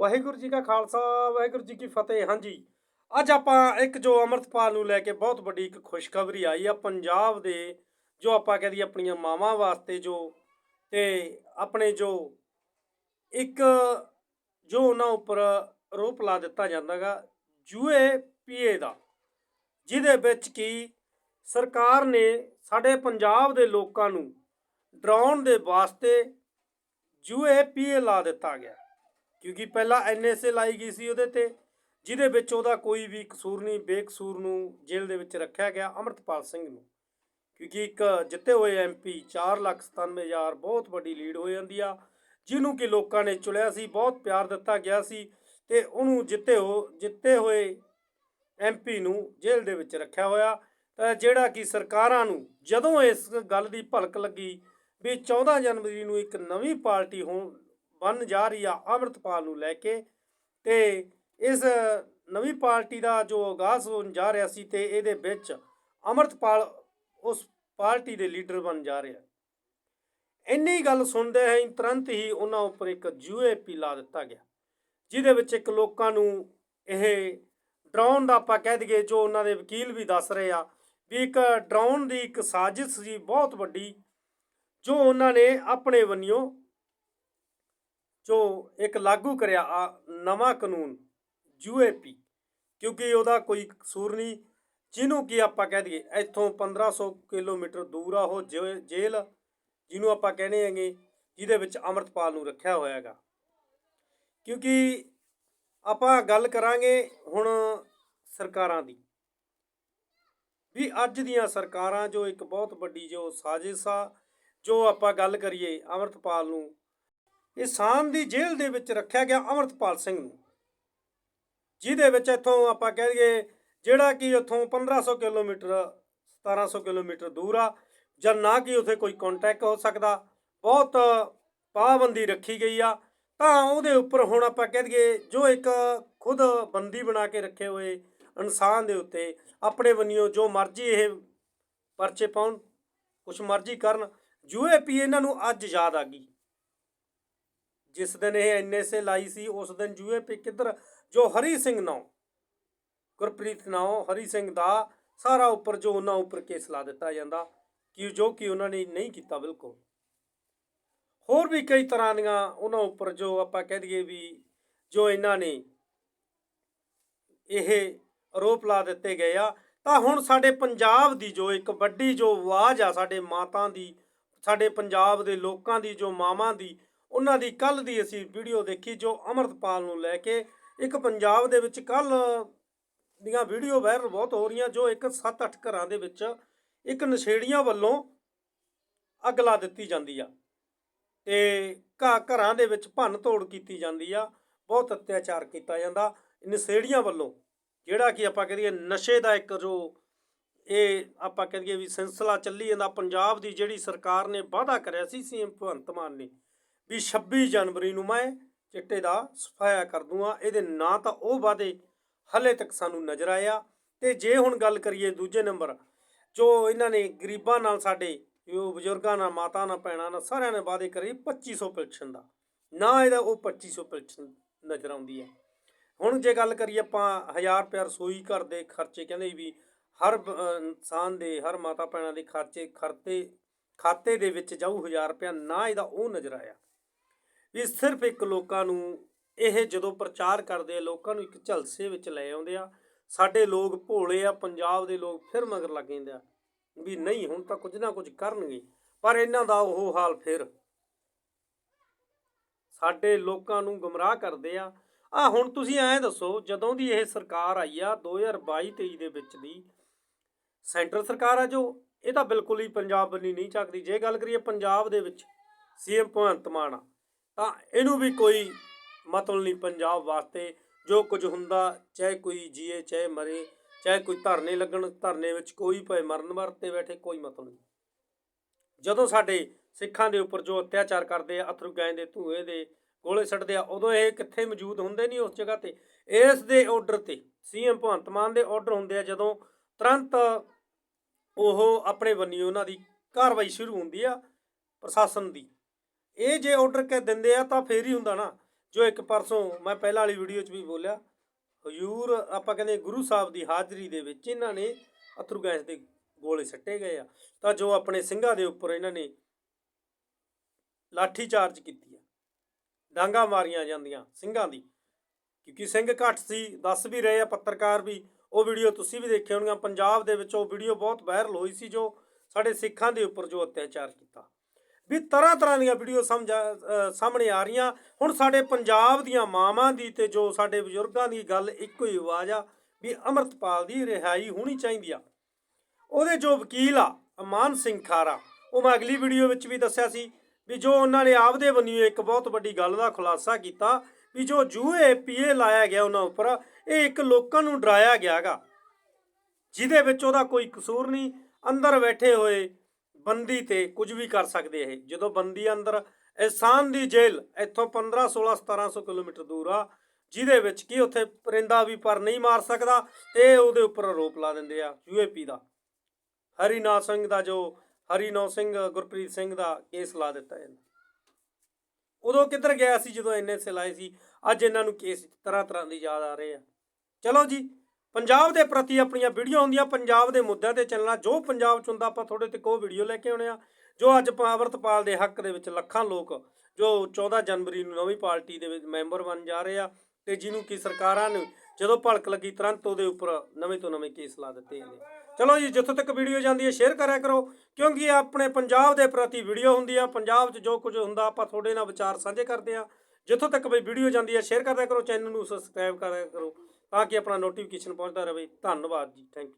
ਵਾਹਿਗੁਰੂ ਜੀ ਕਾ ਖਾਲਸਾ, ਵਾਹਿਗੁਰੂ ਜੀ ਕੀ ਫਤਿਹ। ਹਾਂਜੀ, ਅੱਜ ਆਪਾਂ ਇੱਕ ਜੋ ਅਮਰਤਪਾਲ ਨੂੰ ਲੈ ਕੇ ਬਹੁਤ ਵੱਡੀ ਇੱਕ ਖੁਸ਼ਖਬਰੀ ਆਈ ਆ ਪੰਜਾਬ ਦੇ, ਜੋ ਆਪਾਂ ਕਹਦੀ ਆਪਣੀਆਂ ਮਾਵਾਂ ਵਾਸਤੇ ਜੋ ਤੇ ਆਪਣੇ ਜੋ ਇੱਕ ਜੋ ਉਹਨਾਂ ਉੱਪਰ ਆਰੋਪ ਲਾ ਦਿੱਤਾ ਜਾਂਦਾਗਾ, ਜੂਏ ਪੀਏ ਦਾ, ਜਿਹਦੇ ਵਿੱਚ ਕੀ ਸਰਕਾਰ ਨੇ ਸਾਡੇ ਪੰਜਾਬ ਦੇ ਲੋਕਾਂ ਨੂੰ ਡਰਾਉਣ ਦੇ ਵਾਸਤੇ ਜੂਏ ਪੀਏ ਲਾ ਦਿੱਤਾ ਗਿਆ। ਕਿਉਂਕਿ ਪਹਿਲਾਂ ਐਨਐਸਏ ਲਾਈ ਗਈ ਸੀ ਉਹਦੇ ਤੇ, ਜਿਹਦੇ ਵਿੱਚ ਉਹਦਾ ਕੋਈ ਵੀ ਕਸੂਰ ਨਹੀਂ, ਬੇਕਸੂਰ ਨੂੰ ਜੇਲ੍ਹ ਦੇ ਵਿੱਚ ਰੱਖਿਆ ਗਿਆ ਅਮਰਤਪਾਲ ਸਿੰਘ ਨੂੰ। ਕਿਉਂਕਿ ਇੱਕ ਜਿੱਤੇ ਹੋਏ ਐਮਪੀ 497000 ਬਹੁਤ ਵੱਡੀ ਲੀਡ ਹੋ ਜਾਂਦੀ ਆ, ਜਿਹਨੂੰ ਕਿ ਲੋਕਾਂ ਨੇ ਚੁਣਿਆ ਸੀ, ਬਹੁਤ ਪਿਆਰ ਦਿੱਤਾ ਗਿਆ ਸੀ ਤੇ ਉਹਨੂੰ ਜਿੱਤੇ ਹੋ, ਜਿੱਤੇ ਹੋਏ ਐਮਪੀ ਨੂੰ ਜੇਲ੍ਹ ਦੇ ਵਿੱਚ ਰੱਖਿਆ ਹੋਇਆ। ਤਾਂ ਜਿਹੜਾ ਕਿ ਸਰਕਾਰਾਂ ਨੂੰ ਜਦੋਂ ਇਸ ਗੱਲ ਦੀ ਭਲਕ ਲੱਗੀ ਵੀ 14 ਜਨਵਰੀ ਨੂੰ ਇੱਕ ਨਵੀਂ ਪਾਰਟੀ ਹੋਣ ਬਣ ਜਾ ਰਹੀ ਆ ਅੰਮ੍ਰਿਤਪਾਲ ਨੂੰ ਲੈ ਕੇ ਤੇ ਇਸ ਨਵੀਂ ਪਾਰਟੀ ਦਾ ਜੋ ਆਗਾਜ਼ ਹੋਣ ਜਾ ਰਿਹਾ ਸੀ ਤੇ ਇਹਦੇ ਵਿੱਚ ਅੰਮ੍ਰਿਤਪਾਲ ਉਸ ਪਾਰਟੀ ਦੇ ਲੀਡਰ ਬਣ ਜਾ ਰਿਹਾ ਇੰਨੀ ਗੱਲ ਸੁਣਦੇ ਹੀ ਤੁਰੰਤ ਹੀ ਉਹਨਾਂ ਉੱਪਰ ਇੱਕ ਯੂਏਪੀ ਲਾ ਦਿੱਤਾ ਗਿਆ, ਜਿਹਦੇ ਵਿੱਚ ਇੱਕ ਲੋਕਾਂ ਨੂੰ ਇਹ ਡਰਾਉਣ ਦਾ ਆਪਾਂ ਕਹਿ ਦਈਏ ਜੋ ਉਹਨਾਂ ਦੇ ਵਕੀਲ ਵੀ ਦੱਸ ਰਹੇ ਆ ਵੀ ਇੱਕ ਡਰਾਉਣ ਦੀ ਇੱਕ ਸਾਜ਼ਿਸ਼ ਸੀ ਬਹੁਤ ਵੱਡੀ ਜੋ ਉਹਨਾਂ ਨੇ ਆਪਣੇ ਵੱਲੋਂ ਜੋ ਇੱਕ ਲਾਗੂ ਕਰਿਆ ਆ ਨਵਾਂ ਕਾਨੂੰਨ ਯੂਏਪੀ ਕਿਉਂਕਿ ਉਹਦਾ ਕੋਈ ਕਸੂਰ ਨਹੀਂ, ਜਿਹਨੂੰ ਕੀ ਆਪਾਂ ਕਹਿ ਦਈਏ ਇੱਥੋਂ 1500 ਕਿਲੋਮੀਟਰ ਦੂਰ ਆ ਉਹ ਜੇ- ਜੇਲ੍ਹ, ਜਿਹਨੂੰ ਆਪਾਂ ਕਹਿੰਦੇ ਹੈਗੇ, ਜਿਹਦੇ ਵਿੱਚ ਅਮਰਤਪਾਲ ਨੂੰ ਰੱਖਿਆ ਹੋਇਆ ਹੈਗਾ। ਕਿਉਂਕਿ ਆਪਾਂ ਗੱਲ ਕਰਾਂਗੇ ਹੁਣ ਸਰਕਾਰਾਂ ਦੀ। ਵੀ ਅੱਜ ਦੀਆਂ ਸਰਕਾਰਾਂ ਜੋ ਇੱਕ ਬਹੁਤ ਵੱਡੀ ਜੋ ਸਾਜ਼ਿਸ਼ ਆ, ਜੋ ਆਪਾਂ ਗੱਲ ਕਰੀਏ ਅਮਰਤਪਾਲ ਨੂੰ ਇਹ ਦੀ ਜੇਲ੍ਹ ਦੇ ਵਿੱਚ ਰੱਖਿਆ ਗਿਆ ਅਮਰਤਪਾਲ ਸਿੰਘ ਨੂੰ। ਜਿਹਦੇ ਵਿੱਚ ਇੱਥੋਂ ਆਪਾਂ ਕਹਿ ਦਈਏ ਜਿਹੜਾ ਕਿ ਉੱਥੋਂ 1500 ਕਿਲੋਮੀਟਰ 1700 ਕਿਲੋਮੀਟਰ ਦੂਰ ਆ, ਜਾਂ ਨਾ ਕਿ ਉਥੇ ਕੋਈ ਕੰਟੈਕਟ ਹੋ ਸਕਦਾ। ਬਹੁਤ ਪਾਬੰਦੀ ਰੱਖੀ ਗਈ ਆ। ਤਾਂ ਉਹਦੇ ਉੱਪਰ ਹੁਣ ਆਪਾਂ ਕਹਿ ਦਈਏ ਜੋ ਇੱਕ ਖੁਦ ਬੰਦੀ ਬਣਾ ਕੇ ਰੱਖੇ ਹੋਏ ਇਨਸਾਨ ਦੇ ਉੱਤੇ ਆਪਣੇ ਵੱਲੋਂ ਜੋ ਮਰਜ਼ੀ ਇਹ ਪਰਚੇ ਪਾਉਣ, ਕੁਛ ਮਰਜ਼ੀ ਕਰਨ, ਯੂਏਪੀ ਇਹਨਾਂ ਨੂੰ ਅੱਜ ਯਾਦ ਆ ਗਈ। ਜਿਸ ਦਿਨ ਇਹ ਐਨਐਸਏ ਲਾਈ ਸੀ, ਉਸ ਦਿਨ ਯੂਏਪੀ ਕਿੱਧਰ ਜੋ ਹਰੀ ਸਿੰਘ ਨਾਮ ਗੁਰਪ੍ਰੀਤ ਨਾਮ ਹਰੀ ਸਿੰਘ ਦਾ ਸਾਰਾ ਉੱਪਰ ਜੋ ਉਹਨਾਂ ਉੱਪਰ ਕੇਸ ਲਾ ਦਿੱਤਾ ਜਾਂਦਾ, ਕਿ ਜੋ ਕਿ ਉਹਨਾਂ ਨੇ ਨਹੀਂ ਕੀਤਾ ਬਿਲਕੁਲ। ਹੋਰ ਵੀ ਕਈ ਤਰ੍ਹਾਂ ਦੀਆਂ ਉਹਨਾਂ ਉੱਪਰ ਜੋ ਆਪਾਂ ਕਹਿ ਦਈਏ ਵੀ ਜੋ ਇਹਨਾਂ ਨੇ ਇਹ ਆਰੋਪ ਲਾ ਦਿੱਤੇ ਗਏ ਆ, ਤਾਂ ਹੁਣ ਸਾਡੇ ਪੰਜਾਬ ਦੀ ਜੋ ਇੱਕ ਵੱਡੀ ਜੋ ਆਵਾਜ਼ ਆ ਸਾਡੇ ਮਾਤਾ ਦੀ, ਸਾਡੇ ਪੰਜਾਬ ਦੇ ਲੋਕਾਂ ਦੀ, ਜੋ ਮਾਵਾਂ ਦੀ ਉਹਨਾਂ ਦੀ ਕੱਲ ਦੀ ਅਸੀਂ ਵੀਡੀਓ ਦੇਖੀ ਜੋ ਅਮਰਤਪਾਲ ਨੂੰ ਲੈ ਕੇ ਇੱਕ ਪੰਜਾਬ ਦੇ ਵਿੱਚ ਕੱਲ ਦੀਆਂ ਵੀਡੀਓ ਵਾਇਰਲ ਬਹੁਤ ਹੋ ਰਹੀਆਂ, ਜੋ ਇੱਕ 7-8 ਘਰਾਂ ਦੇ ਵਿੱਚ ਇੱਕ ਨਸ਼ੇੜੀਆਂ ਵੱਲੋਂ ਅੱਗ ਲਾ ਦਿੱਤੀ ਜਾਂਦੀ ਆ। ਤੇ ਘਰਾਂ ਦੇ ਵਿੱਚ ਭੰਨ ਤੋੜ ਕੀਤੀ ਜਾਂਦੀ ਆ, ਬਹੁਤ ਅਤਿਆਚਾਰ ਕੀਤਾ ਜਾਂਦਾ ਨਸ਼ੇੜੀਆਂ ਵੱਲੋਂ, ਜਿਹੜਾ ਕਿ ਆਪਾਂ ਕਹੀਏ ਨਸ਼ੇ ਦਾ ਇੱਕ ਜੋ ਇਹ ਆਪਾਂ ਕਹੀਏ ਵੀ ਸਿਲਸਿਲਾ ਚੱਲੀ ਜਾਂਦਾ, ਪੰਜਾਬ ਦੀ ਜਿਹੜੀ ਸਰਕਾਰ ਨੇ ਵਾਅਦਾ ਕਰਿਆ ਸੀ ਸੀਐਮ ਭਗਵੰਤ ਮਾਨ ਨੇ ਵੀ 26 ਜਨਵਰੀ ਨੂੰ ਮੈਂ ਚਿੱਟੇ ਦਾ ਸਫਾਇਆ ਕਰ ਦੂੰਗਾ। ਇਹਦੇ ਨਾਂ ਤਾਂ ਉਹ ਵਾਅਦੇ ਹਲੇ ਤੱਕ ਸਾਨੂੰ ਨਜ਼ਰ ਆਇਆ ਤੇ ਜੇ ਹੁਣ ਗੱਲ ਕਰੀਏ ਦੂਜੇ ਨੰਬਰ, ਜੋ ਇਹਨਾਂ ਨੇ ਗਰੀਬਾਂ ਨਾਲ ਸਾਡੇ, ਜੋ ਬਜ਼ੁਰਗਾਂ ਨਾਲ, ਮਾਤਾ ਨਾਲ, ਭੈਣਾਂ ਨਾਲ ਸਾਰਿਆਂ ਨੇ ਵਾਅਦੇ ਕਰੇ 2500 ਪੈਨਸ਼ਨ ਦਾ। ਨਾ ਇਹਦਾ ਉਹ 2500 ਪੈਨਸ਼ਨ ਨਜ਼ਰ ਆਉਂਦੀ ਹੈ। ਹੁਣ ਜੇ ਗੱਲ ਕਰੀਏ ਆਪਾਂ 1000 ਰੁਪਏ ਰਸੋਈ ਘਰ ਦੇ ਖਰਚੇ, ਕਹਿੰਦੇ ਵੀ ਹਰ ਇਨਸਾਨ ਦੇ, ਹਰ ਮਾਤਾ ਭੈਣਾਂ ਦੇ ਖਰਚੇ ਖਰਤੇ, ਖਾਤੇ ਦੇ ਵਿੱਚ ਜਾਊ 1000 ਰੁਪਏ ਨਾ ਇਹਦਾ ਉਹ ਨਜ਼ਰ ਆਇਆ। ਵੀ ਸਿਰਫ ਇੱਕ ਲੋਕਾਂ ਨੂੰ ਇਹ ਜਦੋਂ ਪ੍ਰਚਾਰ ਕਰਦੇ ਆ, ਲੋਕਾਂ ਨੂੰ ਇੱਕ ਝਲਸੇ ਵਿੱਚ ਲੈ ਆਉਂਦੇ ਆ। ਸਾਡੇ ਲੋਕ ਭੋਲੇ ਆ, ਪੰਜਾਬ ਦੇ ਲੋਕ ਫਿਰ ਮਗਰ ਲੱਗ ਜਾਂਦੇ ਆ ਵੀ ਨਹੀਂ, ਹੁਣ ਤਾਂ ਕੁਝ ਨਾ ਕੁਝ ਕਰਨਗੇ। ਪਰ ਇਹਨਾਂ ਦਾ ਉਹ ਹਾਲ ਫਿਰ। ਸਾਡੇ ਲੋਕਾਂ ਨੂੰ ਗੁੰਮਰਾਹ ਕਰਦੇ ਆ। ਆ ਹੁਣ ਤੁਸੀਂ ਐਂ ਦੱਸੋ, ਜਦੋਂ ਦੀ ਇਹ ਸਰਕਾਰ ਆਈ ਆ 2022-23 ਦੇ ਵਿੱਚ ਦੀ, ਸੈਂਟਰ ਸਰਕਾਰ ਆ ਜੋ, ਇਹ ਤਾਂ ਬਿਲਕੁਲ ਹੀ ਪੰਜਾਬ ਬੰਨੀ ਨਹੀਂ ਚੱਕਦੀ। ਜੇ ਗੱਲ ਕਰੀਏ ਪੰਜਾਬ ਦੇ ਵਿੱਚ ਸੀਐਮ ਭਗਵੰਤ ਮਾਨ ਆ। ਤਾਂ ਇਹਨੂੰ ਵੀ ਕੋਈ ਮਤਲਬ ਨਹੀਂ ਪੰਜਾਬ ਵਾਸਤੇ ਜੋ ਕੁਝ ਹੁੰਦਾ, ਚਾਹੇ ਕੋਈ ਜੀਏ, ਚਾਹੇ ਮਰੇ, ਚਾਹੇ ਕੋਈ ਧਰਨੇ ਲੱਗਣ, ਧਰਨੇ ਵਿੱਚ ਕੋਈ ਭਾਵੇਂ ਮਰਨ ਵਰਤੇ ਬੈਠੇ, ਕੋਈ ਮਤਲਬ ਨਹੀਂ। ਜਦੋਂ ਸਾਡੇ ਸਿੱਖਾਂ ਦੇ ਉੱਪਰ ਜੋ ਅਤਿਆਚਾਰ ਕਰਦੇ ਆ, ਅਥਰੂ ਗੈਂ ਦੇ, ਧੂਏ ਦੇ, ਗੋਲੇ ਛੱਡਦੇ ਆ, ਉਦੋਂ ਇਹ ਕਿੱਥੇ ਮੌਜੂਦ ਹੁੰਦੇ ਨਹੀਂ ਉਸ ਜਗ੍ਹਾ ਤੇ? ਇਸ ਦੇ ਆਰਡਰ ਤੇ, ਸੀਐਮ ਭਗਵੰਤ ਮਾਨ ਦੇ ਆਰਡਰ ਹੁੰਦੇ ਆ, ਜਦੋਂ ਤੁਰੰਤ ਉਹ ਆਪਣੇ ਬੰਨੀ ਉਹਨਾਂ ਦੀ ਕਾਰਵਾਈ ਸ਼ੁਰੂ ਹੁੰਦੀ ਆ ਪ੍ਰਸ਼ਾਸਨ ਦੀ। ਇਹ ਜੇ ਆਰਡਰ ਕਹਿ ਦਿੰਦੇ ਆ, ਤਾਂ ਫੇਰ ਹੀ ਹੁੰਦਾ ਨਾ। ਜੋ ਇੱਕ ਪਰਸੋਂ ਮੈਂ ਪਹਿਲਾਂ ਵਾਲੀ ਵੀਡੀਓ 'ਚ ਵੀ ਬੋਲਿਆ, ਹਜ਼ੂਰ ਆਪਾਂ ਕਹਿੰਦੇ ਗੁਰੂ ਸਾਹਿਬ ਦੀ ਹਾਜ਼ਰੀ ਦੇ ਵਿੱਚ ਇਹਨਾਂ ਨੇ ਅਥਰੂ ਗੈਸ ਦੇ ਗੋਲੇ ਸੱਟੇ ਗਏ ਆ। ਤਾਂ ਜੋ ਆਪਣੇ ਸਿੰਘਾਂ ਦੇ ਉੱਪਰ ਇਹਨਾਂ ਨੇ ਲਾਠੀ ਚਾਰਜ ਕੀਤੀ ਆ। ਡਾਂਗਾ ਮਾਰੀਆਂ ਜਾਂਦੀਆਂ ਸਿੰਘਾਂ ਦੀ। ਕਿਉਂਕਿ ਸਿੰਘ ਘੱਟ ਸੀ, ਦੱਸ ਵੀ ਰਹੇ ਆ, ਪੱਤਰਕਾਰ ਵੀ। ਉਹ ਵੀਡੀਓ ਤੁਸੀਂ ਵੀ ਦੇਖੇ ਹੋਣਗੀਆਂ ਪੰਜਾਬ ਦੇ ਵਿੱਚ ਉਹ ਵੀਡੀਓ ਬਹੁਤ ਵਾਇਰਲ ਹੋਈ ਸੀ ਜੋ ਸਾਡੇ ਸਿੱਖਾਂ ਦੇ ਉੱਪਰ ਜੋ ਅਤਿਆਚਾਰ ਕੀਤਾ। ਵੀ ਤਰ੍ਹਾਂ ਤਰ੍ਹਾਂ ਦੀਆਂ ਵੀਡੀਓ ਸਮਝ ਸਾਹਮਣੇ ਆ ਰਹੀਆਂ। ਹੁਣ ਸਾਡੇ ਪੰਜਾਬ ਦੀਆਂ ਮਾਵਾਂ ਦੀ ਤੇ ਜੋ ਸਾਡੇ ਬਜ਼ੁਰਗਾਂ ਦੀ ਗੱਲ ਇੱਕੋ ਹੀ ਆਵਾਜ਼ ਆ ਵੀ ਅਮਰਤਪਾਲ ਦੀ ਰਿਹਾਈ ਹੋਣੀ ਚਾਹੀਦੀ ਆ। ਉਹਦੇ ਜੋ ਵਕੀਲ ਆ ਅਮਾਨ ਸਿੰਘ ਖਾਰਾ, ਉਹ ਮੈਂ ਅਗਲੀ ਵੀਡੀਓ ਵਿੱਚ ਵੀ ਦੱਸਿਆ ਸੀ ਵੀ ਜੋ ਉਹਨਾਂ ਨੇ ਆਪਦੇ ਬੰਨਿਓ ਇੱਕ ਬਹੁਤ ਵੱਡੀ ਗੱਲ ਦਾ ਖੁਲਾਸਾ ਕੀਤਾ ਵੀ ਜੋ ਜੂਏ ਪੀਏ ਲਾਇਆ ਗਿਆ ਉਹਨਾਂ ਉੱਪਰ, ਇਹ ਇੱਕ ਲੋਕਾਂ ਨੂੰ ਡਰਾਇਆ ਗਿਆਗਾ। ਜਿਹਦੇ ਵਿੱਚ ਉਹਦਾ ਕੋਈ ਕਸੂਰ ਨਹੀਂ, ਅੰਦਰ ਬੈਠੇ ਹੋਏ ਬੰਦੀ ਤੇ ਕੁਝ ਵੀ ਕਰ ਸਕਦੇ ਇਹ। ਜਦੋਂ ਬੰਦੀ ਅੰਦਰ ਇਸਾਨ ਦੀ ਜੇਲ੍ਹ, ਇੱਥੋਂ 15 16 1700 ਕਿਲੋਮੀਟਰ ਦੂਰ ਆ, ਜਿਹਦੇ ਵਿੱਚ ਕੀ ਉੱਥੇ ਪਰਿੰਦਾ ਵੀ ਪਰ ਨਹੀਂ ਮਾਰ ਸਕਦਾ ਤੇ ਉਹਦੇ ਉੱਪਰ ਆਰੋਪ ਲਾ ਦਿੰਦੇ ਆ ਯੂਏਪੀ ਦਾ। ਹਰੀਨਾ ਸਿੰਘ ਦਾ ਜੋ ਹਰੀਨੌ ਸਿੰਘ, ਗੁਰਪ੍ਰੀਤ ਸਿੰਘ ਦਾ ਕੇਸ ਲਾ ਦਿੱਤਾ ਜਾਂਦਾ ਉਦੋਂ ਕਿੱਧਰ ਗਿਆ ਸੀ ਜਦੋਂ ਇੰਨੇ ਸਿਲਾਏ ਸੀ? ਅੱਜ ਇਹਨਾਂ ਨੂੰ ਕੇਸ ਤਰ੍ਹਾਂ ਤਰ੍ਹਾਂ ਦੀ ਯਾਦ ਆ ਰਹੇ ਆ। ਚਲੋ ਜੀ ਪੰਜਾਬ ਦੇ ਪ੍ਰਤੀ ਆਪਣੀਆਂ ਵੀਡੀਓ ਹੁੰਦੀਆਂ ਪੰਜਾਬ ਦੇ ਮੁੱਦਿਆਂ ਤੇ ਚੱਲਣਾ, ਜੋ ਪੰਜਾਬ ਚ ਹੁੰਦਾ, ਆਪਾਂ ਤੁਹਾਡੇ ਤੇ ਕੋ ਵੀਡੀਓ ਲੈ ਕੇ ਆਉਣੇ ਆ, ਜੋ ਅੱਜ ਪਾਵਰਤਪਾਲ ਦੇ ਹੱਕ ਦੇ ਵਿੱਚ ਲੱਖਾਂ ਲੋਕ, ਜੋ 14 ਜਨਵਰੀ ਨੂੰ ਨਵੀਂ ਪਾਰਟੀ ਦੇ ਵਿੱਚ ਮੈਂਬਰ ਬਣ ਜਾ ਰਹੇ ਆ, ਤੇ ਜਿਹਨੂੰ ਕੀ ਸਰਕਾਰਾਂ ਨੇ ਜਦੋਂ ਭਲਕ ਲੱਗੀ, ਤੁਰੰਤ ਉਹਦੇ ਉੱਪਰ ਨਵੇਂ ਤੋਂ ਨਵੇਂ ਕੇਸ ਲਾ ਦਿੱਤੇ ਨੇ ਚਲੋ ਜੀ, ਜਿੱਥੋਂ ਤੱਕ ਵੀਡੀਓ ਜਾਂਦੀ ਹੈ ਸ਼ੇਅਰ ਕਰਿਆ ਕਰੋ, ਕਿਉਂਕਿ ਇਹ ਆਪਣੇ ਪੰਜਾਬ ਦੇ ਪ੍ਰਤੀ ਵੀਡੀਓ ਹੁੰਦੀ ਆ ਪੰਜਾਬ 'ਚ ਜੋ ਕੁਝ ਹੁੰਦਾ, ਆਪਾਂ ਤੁਹਾਡੇ ਨਾਲ ਵਿਚਾਰ ਸਾਂਝੇ ਕਰਦੇ ਆ। ਜਿੱਥੋਂ ਤੱਕ ਵੀ ਵੀਡੀਓ ਜਾਂਦੀ ਹੈ ਸ਼ੇਅਰ ਕਰਦਿਆ ਕਰੋ ਚੈਨਲ ਨੂੰ ਸਬਸਕ੍ਰਾਈਬ ਕਰਿਆ ਕਰੋ। ਤਾਂ ਕਿ ਆਪਣਾ ਨੋਟੀਫਿਕੇਸ਼ਨ ਪਹੁੰਚਦਾ ਰਹੇ। ਧੰਨਵਾਦ ਜੀ। Thank you